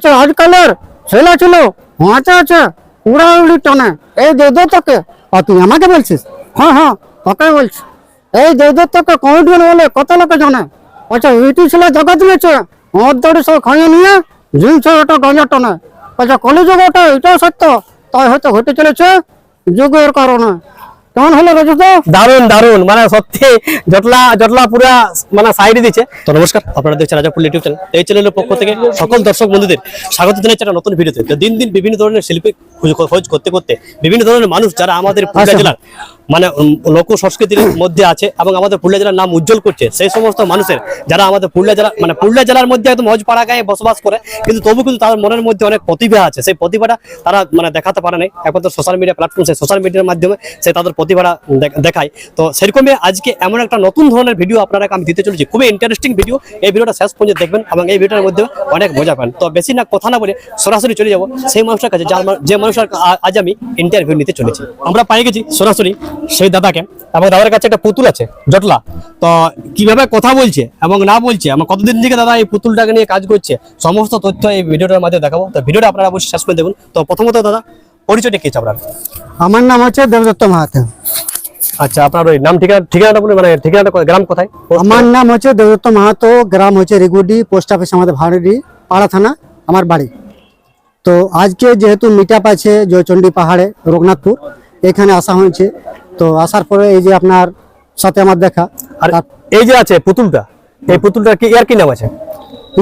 আচ্ছা আজকালের ছেলে ছিল মাথা আছে উড়াউড়ি টানে। এই দে দে তোকে। আর তুই আমাকে বলছিস? হ্যাঁ হ্যাঁ তোকে বলছি। এই দে দে তোকে কমেডিয়ান বলে কত লোকে জানে? আচ্ছা ইউটি ছেলে জগৎ দিয়েছে, মদ দড়ি সব খাইয়ে নিয়ে জিনছে ওটা গঞ্জা টানে। আচ্ছা কলেজ ওটা, এটাও সত্য। তাই হয়তো ঘটে চলেছে, যুগের কারণে। কেমন হলো রজত দারুণ দারুণ মানে সত্যি জটলা জটলা পুরা মানে সাইডে দিচ্ছে। তো নমস্কার আপনারা দেখছেন রাজাপুর ইউটিউব চ্যানেল এই চ্যানেলের পক্ষ থেকে সকল দর্শক বন্ধুদের স্বাগত জানাচ্ছি একটা নতুন ভিডিওতে দিন দিন বিভিন্ন ধরনের শিল্পী খোঁজ করতে করতে বিভিন্ন ধরনের মানুষ যারা আমাদের পুরুলিয়া জেলার মানে লোক সংস্কৃতির মধ্যে আছে এবং আমাদের পুরুলিয়া জেলার নাম উজ্জ্বল করছে সেই সমস্ত মানুষের যারা আমাদের পুরুলিয়া জেলা মানে পুরুলিয়া জেলার মধ্যে একদম হজপাড়া গায়ে বসবাস করে কিন্তু তবু কিন্তু তাদের মনের মধ্যে অনেক প্রতিভা আছে। সেই প্রতিভাটা তারা মানে দেখাতে পারে নাই। একমাত্র সোশ্যাল মিডিয়া প্ল্যাটফর্ম সেই সোশ্যাল মিডিয়ার মাধ্যমে সে তাদের প্রতিভাটা দেখ- দেখায়। তো সেরকমই আজকে এমন একটা নতুন ধরনের ভিডিও আপনারা আমি দিতে চলেছি। খুবই ইন্টারেস্টিং ভিডিও এই ভিডিওটা শেষ পর্যন্ত দেখবেন এবং এই ভিডিওর মধ্যে অনেক মজা পান তো বেশি না, কথা না বলে সরাসরি চলে যাব। সেই মানুষটার কাছে, যার যে মানুষটার আজ আমি ইন্টারভিউ নিতে চলেছি। আমরা পাই গেছি সরাসরি সেই দাদাকে এবং দাদার কাছে একটা পুতুল আছে, জটলা। তো কীভাবে কথা বলছে এবং না বলছে, এবং কতদিন থেকে দাদা এই পুতুলটাকে নিয়ে কাজ করছে, সমস্ত তথ্য এই ভিডিওটার মাধ্যমে দেখাবো। তো ভিডিওটা আপনারা অবশ্যই শেষ করে দেখুন। তো প্রথমত দাদা পরিচয়টা কি আপনার আমার নাম হচ্ছে দেবদত্ত মাহাতো। আচ্ছা আপনার ওই নাম ঠিকানা ঠিকানাটা বলুন মানে ঠিকানাটা কোথায়? গ্রাম কোথায়? আমার নাম হচ্ছে দেবদত্ত মাহাতো গ্রাম হচ্ছে রেগুডি পোস্ট অফিস আমাদের ভাড়ি পাড়া থানা আমার বাড়ি। তো আজকে যেহেতু মিট আপ আছে জয়চন্ডী পাহাড়ে রঘুনাথপুর এখানে আসা হয়েছে। তো আসার পরে এই যে আপনার সাথে আমার দেখা আর এই যে আছে পুতুলটা এই পুতুলটা কি এর কি নাম আছে?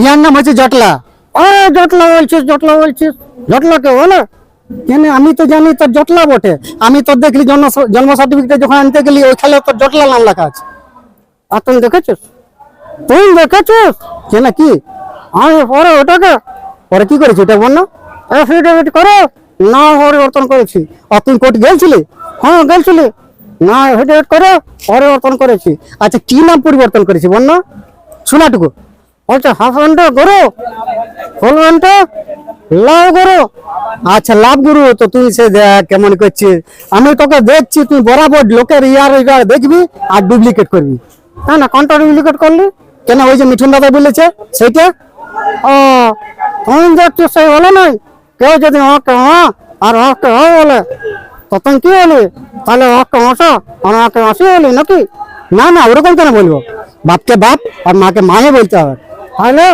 ইয়ার নাম হচ্ছে জটলা। ও জটলা বলছিস জটলা বলছিস। জটলা কে বলে। কেন আমি তো জানি তোর জটলা বটে। আমি তোর দেখলি জন্ম জন্ম সার্টিফিকেট যখন আনতে গেলি ওইখানে তোর জটলা নাম লেখা আছে। আর তুমি দেখেছিস? তুই দেখেছিস? কেন কি আমি পরে ওটাকে পরে কি করেছি ওটা বল না। এফিডেভিট করো না পরিবর্তন করেছি। আর তুই কোর্ট গেলছিলি? হ্যাঁ গেলছিলি। না এফিডেভিট করো পরিবর্তন করেছি। আচ্ছা কি নাম পরিবর্তন করেছি বল না? শোনাটুকু বলছে হাফ ঘণ্টা করো ফুল লাভ করো আচ্ছা লাভ গুরু তো তুই সে কেমন করছিস। আমি তোকে দেখছি, তুই বরাবর লোকের ইয়ার ইয়ার দেখবি আর ডুপ্লিকেট করবি। তাই না? কোনটা ডুপ্লিকেট করলি? কেন ওই যে মিঠুন দাদা বলেছে, সেইটা? ও তুমি দেখছ সেই বলে নাই। কেউ যদি ওকে হ্যাঁ আর ওকে হ্যাঁ বলে, তখন কি বলি তাহলে ওকে হসো আর ওকে হসি বলি নাকি? না না, ওরকম কেন বলব? বাপকে বাপ আর মাকে মায়ে বলতে হবে। তাহলে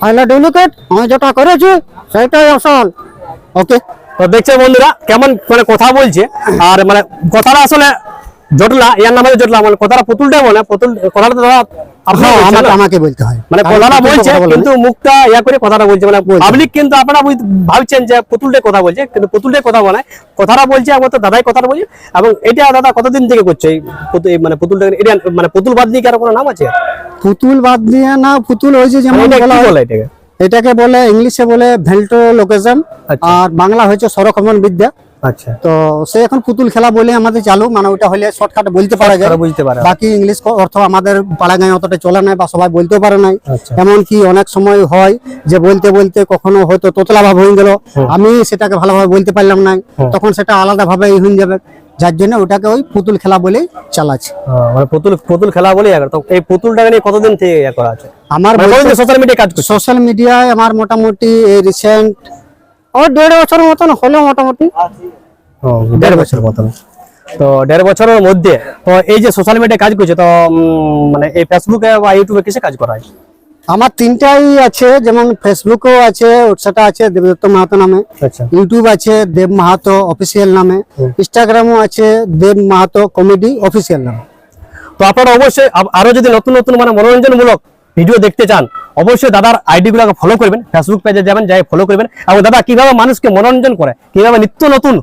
তাহলে ডুপ্লিকেট আমি যেটা করেছি সেটাই আসল। ওকে তো দেখছে বন্ধুরা, কেমন মানে কথা বলছে। আর মানে কথাটা আসলে জটলা ইয়ার নাম জটলা মানে কথাটা পুতুল কথাটা তো দাদা আপনি হ্যাঁ বলছেন আমাকে বলতে হয়। মানে কথাটা বলছে কথা কিন্তু মুখটা ইয়া করে কথাটা বলছে মানে পাবলিক কিন্তু আপনারা ভাবছেন যে পুতুলটাই কথা বলছে কিন্তু পুতুলটাই কথা বলে। কথাটা বলছে একমাত্র দাদাই কথাটা বলছে এবং এটা দাদা কতদিন থেকে করছে এই মানে পুতুলটা? এটা মানে পুতুল বাদ দিয়ে কোনো নাম আছে? পুতুল বাদ দিয়ে না পুতুল হয়েছে যেমন মানে বলা এটাকে? এটাকে বলে ইংলিশে বলে ভেল্টো লোকেশন আচ্ছা। আর বাংলা হয়েছে সরকমন বিদ্যা। আচ্ছা। তো সে এখন পুতুল খেলা বলে আমাদের চালু মানে ওটা হলে শর্টকাট বলতে পারা যায়। বুঝতে পারে। বাকি ইংলিশ অর্থ আমাদের পাড়া গায়ে অতটা চলে নাই বা সবাই বলতেও পারে নাই। আচ্ছা। এমনকি অনেক সময় হয় যে বলতে বলতে কখনো হয়তো তোতলা ভাব হয়ে গেল। আমি সেটাকে ভালোভাবে বলতে পারলাম না। তখন সেটা আলাদা ভাবে হয়ে যাবে। যার জন্য ওটাকে ওই পুতুল খেলা বলেই চালাচ্ছে। মানে পুতুল পুতুল খেলা বলে তো এই পুতুলটাকে নিয়ে কতদিন থেকে ইয়া করা আছে? আমার মানে সোশ্যাল মিডিয়ায় কাজ সোশ্যাল মিডিয়ায় আমার মোটামুটি এই রিসেন্ট ও দেড় বছর মতন হলো মোটামুটি। দেড় বছর মতন। তো দেড় বছরের মধ্যে তো এই যে সোশ্যাল মিডিয়ায় কাজ করছে তো মানে এই ফেসবুকে বা ইউটিউবে কিসে কাজ করা হয়? আমার তিনটাই আছে যেমন ফেসবুকও আছে সেটা আছে দেবদত্ত মাহাতো নামে। আচ্ছা। ইউটিউব আছে দেব মাহাতো অফিসিয়াল নামে। ইনস্টাগ্রামও আছে দেব মাহাতো কমেডি অফিসিয়াল নামে। তো আপনারা অবশ্যই আরও যদি নতুন নতুন মানে মনোরঞ্জনমূলক ভিডিও দেখতে চান অবশ্যই দাদার আইডি গুলোকে ফলো করবেন ফেসবুক পেজে যাবেন যাই ফলো করবেন। এবং দাদা কীভাবে মানুষকে মনোরঞ্জন করে কীভাবে নিত্য নতুন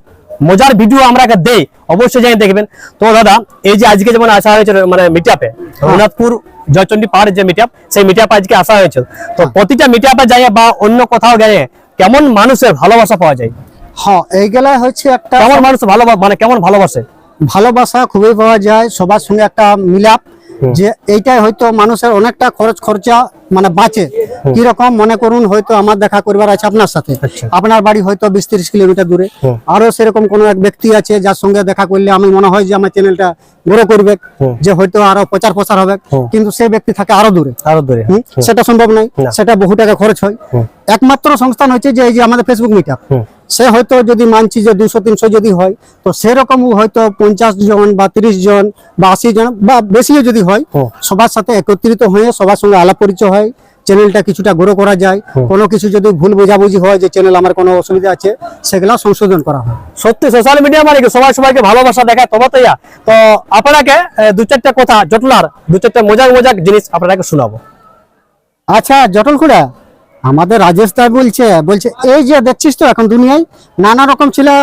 মজার ভিডিও আমরা দেই অবশ্যই যাই দেখবেন। তো দাদা এই যে আজকে যেমন আসা হয়েছে মানে মিটআপে রঘুনাথপুর জয়চন্ডী পাহাড়ের যে মিটআপ সেই মিটআপ আজকে আসা হয়েছে তো প্রতিটা মিটআপে যাই বা অন্য কোথাও গেলে কেমন মানুষের ভালোবাসা পাওয়া যায়? হ্যাঁ এইগুলা হচ্ছে একটা কেমন মানুষ ভালো মানে কেমন ভালোবাসে? ভালোবাসা খুবই পাওয়া যায় সবার সঙ্গে একটা মিলাপ যে এইটাই হয়তো মানুষের অনেকটা খরচ খরচা মানে বাঁচে। কীরকম মনে করুন হয়তো আমার দেখা করবার আছে আপনার সাথে। আচ্ছা। আপনার বাড়ি হয়তো বিশ তিরিশ কিলোমিটার দূরে। আরও সেরকম কোনো এক ব্যক্তি আছে যার সঙ্গে দেখা করলে আমি মনে হয় যে আমার চ্যানেলটা গ্রো করবে যে হয়তো আরও প্রচার প্রসার হবে। কিন্তু সেই ব্যক্তি থাকে আরও দূরে। আরও দূরে সেটা সম্ভব নয়। সেটা বহু টাকা খরচ হয়। একমাত্র সংস্থান হচ্ছে যে এই যে আমাদের ফেসবুক মিট হুম। সে হয়তো যদি মানছি যে দুশো তিনশো যদি হয় তো সেরকম হয়তো পঞ্চাশ জন বা তিরিশ জন বা আশি জন বা বেশিও যদি হয় সবার সাথে একত্রিত হয়ে সবার সঙ্গে আলাপ পরিচয় হয় চ্যানেলটা কিছুটা গ্রো করা যায়। কোনো কিছু যদি ভুল বোঝাবুঝি হয় যে চ্যানেল আমার কোনো অসুবিধা আছে সেগুলা সংশোধন করা হয়। সত্যি সোশ্যাল মিডিয়া মানে কি? সবাই সবাইকে ভালোবাসা দেখায় তবে তো তো আপনাকে দু চারটা কথা জটলার দু চারটা মজাক মজাক জিনিস আপনাকে শোনাবো। আচ্ছা জটলখুড়া আমাদের রাজেশ দা বলছে বলছে এই যে দেখছিস তো এখন দুনিয়ায় নানা রকম ছেলে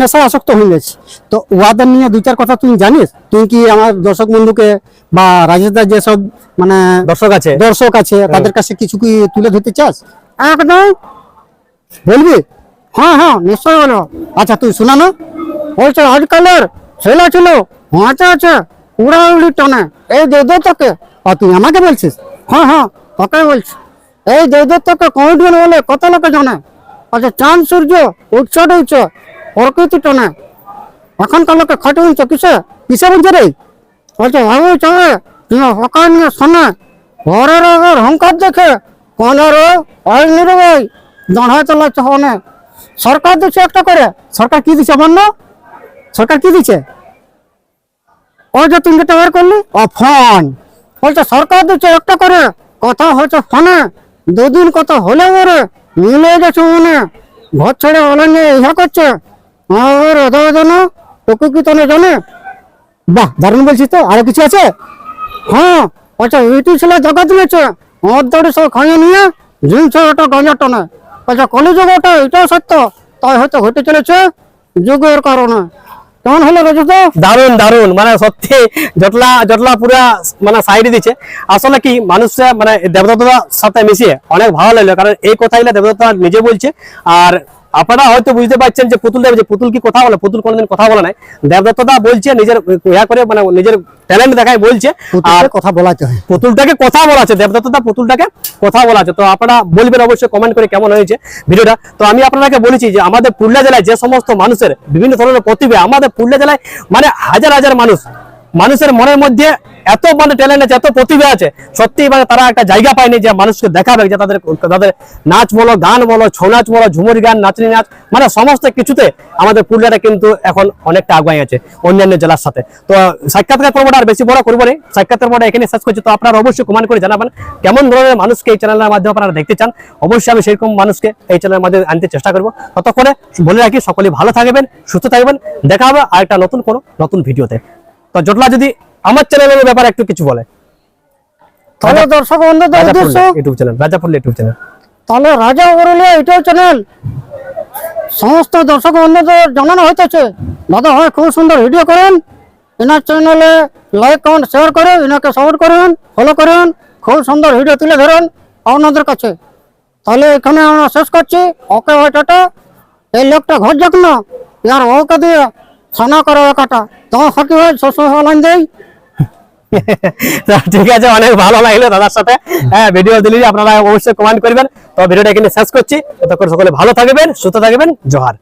নেশায় আসক্ত হয়ে গেছে। তো ওয়াদের নিয়ে দুই চার কথা তুই জানিস? তুই কি আমার দর্শক বন্ধুকে বা রাজেশ দা যেসব মানে দর্শক আছে। দর্শক আছে তাদের কাছে কিছু কি তুলে ধরতে চাস? একদম। বলবি? হ্যাঁ হ্যাঁ নিশ্চয় বলো আচ্ছা তুই শোনা না? বলছে আজকালের ছেলে ছিল। আচ্ছা আছে উড়াউড়ি টানে। এই দে দে তোকে। আর তুই আমাকে বলছিস? হ্যাঁ হ্যাঁ তোকে বলছি। এই দে দে তোকে কমেডিয়ান বলে কত লোকে জানে। আচ্ছা চাঁদ, সূর্য উৎস উচ্চ প্রকৃতি টানে। এখনকার লোকে খাটে উঠছে কিসে? কিসে বলছে রে? বলছে ভাবে চলে তুই হকার নিয়ে শোনে। ঘরের আগের হংকার দেখে কোনের ওই নিরবই দাঁড়া চালাচ্ছে সরকার দিচ্ছে একটা করে। সরকার কি দিচ্ছে বন্য সরকার কি দিচ্ছে ওই যে তুমি যেটা বের করলি? ও ফোন। বলছে, সরকার দিচ্ছে একটা করে। কথা হচ্ছে ফোনে। দুদিন কথা হলে ওরে মিলে গেছে মনে। ঘর ছেড়ে অনলাইনে ইহা করছে। আর ওদের জানো তোকে কি তোনে জানে। বাহ, দারুণ বলছিস তো, আরও কিছু আছে? হ্যাঁ আচ্ছা এইটি ছিল জগৎ দিয়েছে মদ দড়ি সব খাইয়ে নিয়ে জিনছে ওটা গঞ্জা টানে। আচ্ছা কলিযুগ ওটা, এটাও সত্য। তাই হয়তো ঘটে চলেছে যুগের কারণে। কেমন হলো রজত দারুণ দারুণ মানে সত্যি জটলা জটলা পুরা মানে সাইড দিচ্ছে আসলে কি, মানুষরা মানে দেবদত্তার সাথে মিশিয়ে অনেক ভালো লাগল। কারণ এই কথাগুলো দেবদত্তা নিজে বলছে। আর আপনারা হয়তো বুঝতে পারছেন যে পুতুল দেব যে পুতুল কি কথা বলে পুতুল কোনোদিন কথা বলে নাই। দেবদত্তদা বলছে নিজের ইয়া করে মানে নিজের ট্যালেন্ট দেখায় বলছে। আর কথা বলাতে হয়। পুতুলটাকে কথা বলা আছে দেবদত্তদা পুতুলটাকে কথা বলা আছে। তো আপনারা বলবেন অবশ্যই কমেন্ট করে কেমন হয়েছে ভিডিওটা। তো আমি আপনাকে বলেছি যে আমাদের পুরুলিয়া জেলায় যে সমস্ত মানুষের বিভিন্ন ধরনের প্রতিভা আমাদের পুরুলিয়া জেলায় মানে হাজার হাজার মানুষ মানুষের মনের মধ্যে এত মানে ট্যালেন্ট আছে, এত প্রতিভা আছে সত্যি মানে তারা একটা জায়গা পায়নি যে মানুষকে দেখাবে, যে তাদের তাদের নাচ বলো, গান বলো, ছৌ নাচ বলো, ঝুমুর গান, নাচনি নাচ মানে সমস্ত কিছুতে আমাদের পুরুলিয়াটা কিন্তু এখন অনেকটা আগুয়াই আছে অন্যান্য জেলার সাথে। তো সাক্ষাৎকার পর্বটা আর বেশি বড় করব না, সাক্ষাৎকার পর্বটা এখানে শেষ করছি। তো আপনারা অবশ্যই কমেন্ট করে জানাবেন কেমন ধরনের মানুষকে এই চ্যানেলের মাধ্যমে আপনারা দেখতে চান। অবশ্যই আমি সেরকম মানুষকে এই চ্যানেলের মাধ্যমে আনতে চেষ্টা করব। ততক্ষণে বলে রাখি সকলে ভালো থাকবেন, সুস্থ থাকবেন। দেখা হবে আর একটা নতুন কোনো নতুন ভিডিওতে। তো জটলা যদি আমার চ্যানেলের ব্যাপারে একটু কিছু বলে। তাহলে দর্শক বন্ধুদের উদ্দেশ্য YouTube channel Rajapur YouTube channel তাহলে রাজা বরলিয়া এটাও চ্যানেল সমস্ত দর্শক বন্ধুদের জানানো হইতেছে। দাদা হয় খুব সুন্দর ভিডিও করেন। এনার চ্যানেলে লাইক কমেন্ট শেয়ার করে এনাকে সাপোর্ট করেন ফলো করেন। খুব সুন্দর ভিডিও তুলে ধরেন আপনাদের কাছে। তাহলে এখানে আমরা শেষ করছি। ওকে হয় টাটা। এই লোকটা ঘর যাক না। ইয়ার ওকে দিয়ে ছানা করো কাটা তোমার ফাঁকি হয় শ্বশুর লাইন দেয় ঠিক আছে, অনেক ভালো লাগল দাদার সাথে। হ্যাঁ ভিডিও দিলি, আপনারা অবশ্যই কমেন্ট করবেন। তো ভিডিওটা এখানে শেষ করছি। ততক্ষণ সকলে ভালো থাকবেন, সুস্থ থাকবেন। জোহার।